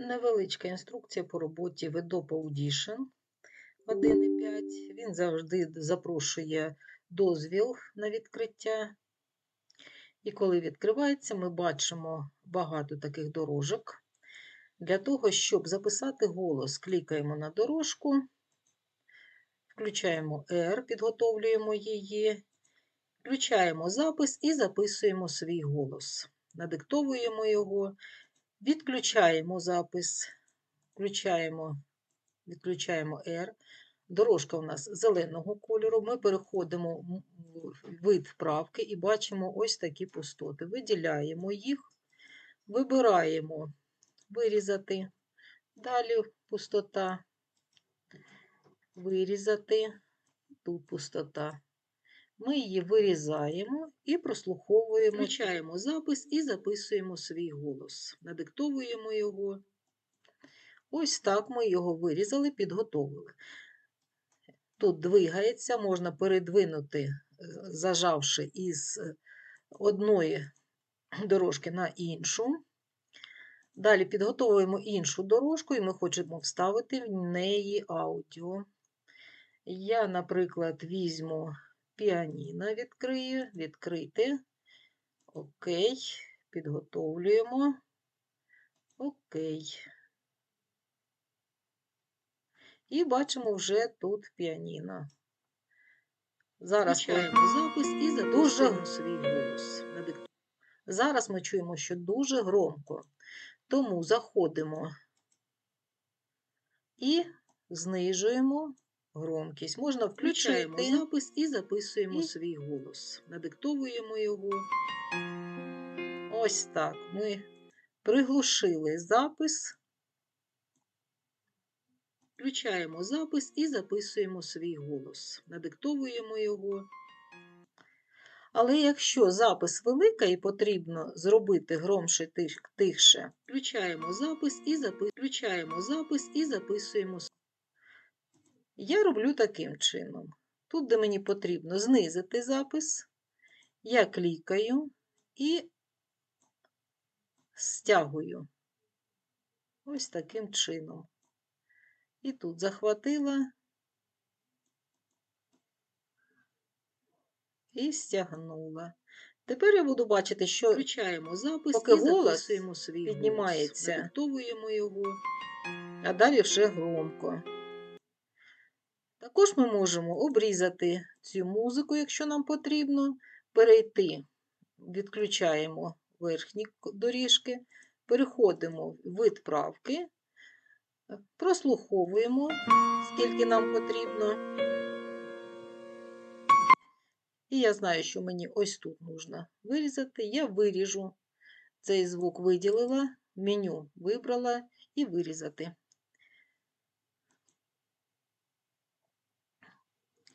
Невеличка інструкція по роботі в Audition 1.5. Він завжди запрошує дозвіл на відкриття. І коли відкривається, ми бачимо багато таких дорожок. Для того, щоб записати голос, клікаємо на дорожку, включаємо R, підготовлюємо її, включаємо запис і записуємо свій голос. Надиктовуємо його. Відключаємо запис, включаємо, відключаємо R. Дорожка у нас зеленого кольору. Ми переходимо в вид вправки і бачимо ось такі пустоти. Виділяємо їх, вибираємо вирізати. Далі пустота, вирізати, тут пустота. Ми її вирізаємо і прослуховуємо, включаємо запис і записуємо свій голос. Надиктовуємо його. Ось так ми його вирізали, підготовили. Тут двигається, можна передвинути, е, зажавши із одної дорожки на іншу. Далі підготовуємо іншу дорожку, і ми хочемо вставити в неї аудіо. Я, наприклад, візьму піаніно відкрию, відкрити. Окей, підготовлюємо. Окей. І бачимо вже тут піаніно. Зараз маємо запис і записуємо свій голос. Зараз ми чуємо, що дуже громко. Тому заходимо і знижуємо громкість. Можна включаємо Включити. запис і записуємо І- свій голос. Надиктовуємо його. Ось так. Ми приглушили запис. Включаємо запис і записуємо свій голос. Надиктовуємо його. Але якщо запис велика і потрібно зробити громше тихше, включаємо запис і запи... включаємо запис і записуємо. Я роблю таким чином. Тут, де мені потрібно знизити запис, я клікаю і стягую. Ось таким чином. І тут захватила і стягнула. Тепер я буду бачити, що включаємо запис Поки і голос свій піднімається. голос. Надиктовуємо його, а далі вже громко. Також ми можемо обрізати цю музику, якщо нам потрібно, перейти, відключаємо верхні доріжки, переходимо в вид правки, прослуховуємо, скільки нам потрібно. І я знаю, що мені ось тут нужно вирізати. Я виріжу. Цей звук виділила, меню вибрала і вирізати.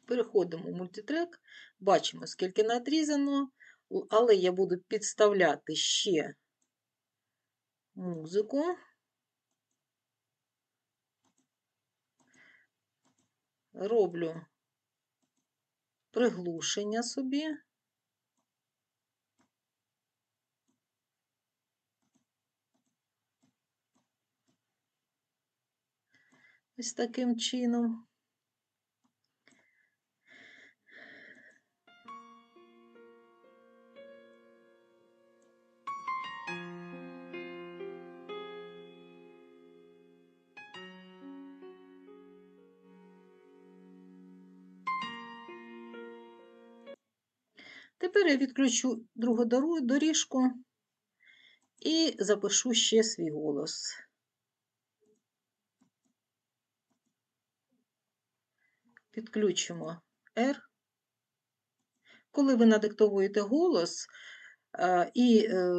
Переходимо в мультитрек, бачимо, скільки надрізано, але я буду підставляти ще музику. Роблю приглушення собі. Ось таким чином. Тепер я відключу другу доріжку і запишу ще свій голос. Підключимо R. Коли ви надиктовуєте голос е, і е,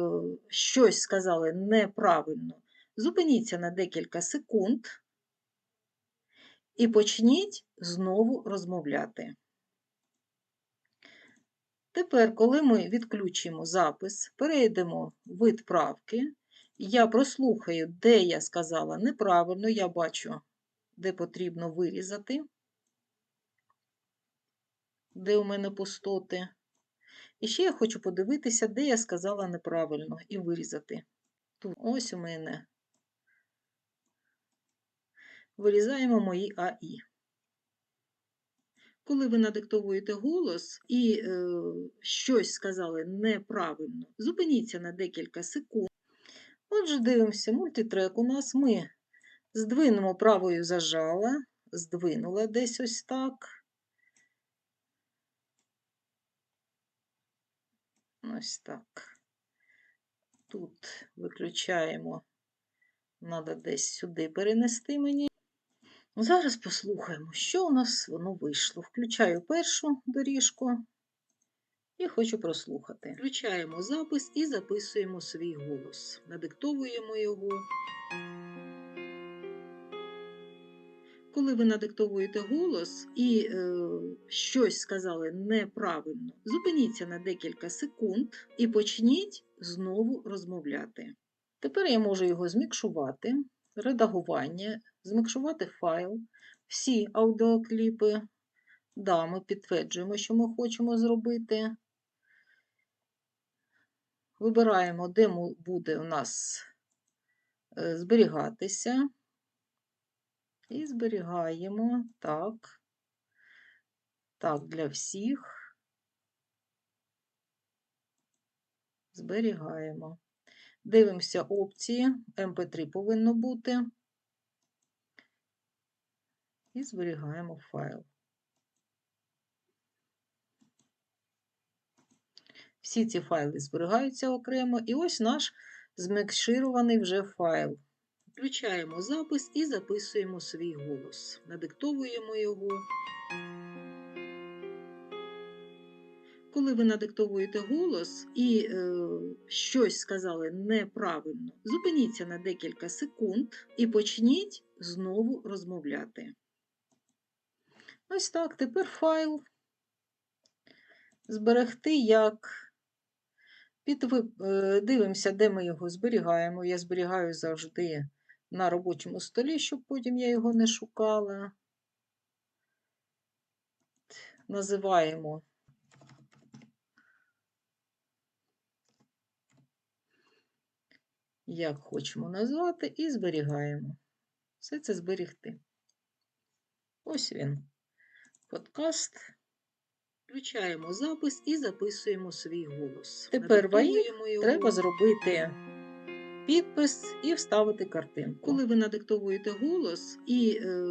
щось сказали неправильно, зупиніться на декілька секунд і почніть знову розмовляти. Тепер, коли ми відключимо запис, перейдемо в вид правки, я прослухаю, де я сказала неправильно, я бачу, де потрібно вирізати, де у мене пустоти. І ще я хочу подивитися, де я сказала неправильно, і вирізати. Тут ось у мене Вирізаємо мої АІ. Коли ви надиктовуєте голос і е, щось сказали неправильно, зупиніться на декілька секунд. Отже, дивимося, мультитрек у нас ми здвинемо правою зажала, здвинула десь ось так. Ось так. Тут виключаємо, треба десь сюди перенести мені. Зараз послухаємо, що у нас воно вийшло. Включаю першу доріжку і хочу прослухати. Включаємо запис і записуємо свій голос. Надиктовуємо його. Коли ви надиктовуєте голос і е, щось сказали неправильно, зупиніться на декілька секунд і почніть знову розмовляти. Тепер я можу його змікшувати, редагування, змікшувати файл, всі аудіокліпи. Да, ми підтверджуємо, що ми хочемо зробити. Вибираємо, де буде у нас е, зберігатися. І зберігаємо так. Так, для всіх. Зберігаємо. Дивимося опції. MP3 повинно бути. І зберігаємо файл. Всі ці файли зберігаються окремо. І ось наш змекширований вже файл. Включаємо запис і записуємо свій голос. Надиктовуємо його. Коли ви надиктовуєте голос і е, щось сказали неправильно, зупиніться на декілька секунд і почніть знову розмовляти. Ось так, тепер файл зберегти як. Підвип... е, Дивимося, де ми його зберігаємо. Я зберігаю завжди на робочому столі, щоб потім я його не шукала. Називаємо як хочемо назвати, і зберігаємо. Все це зберігти. Ось він. Подкаст. Включаємо запис і записуємо свій голос. Тепер його. треба зробити підпис і вставити картинку. Коли ви надиктовуєте голос і е,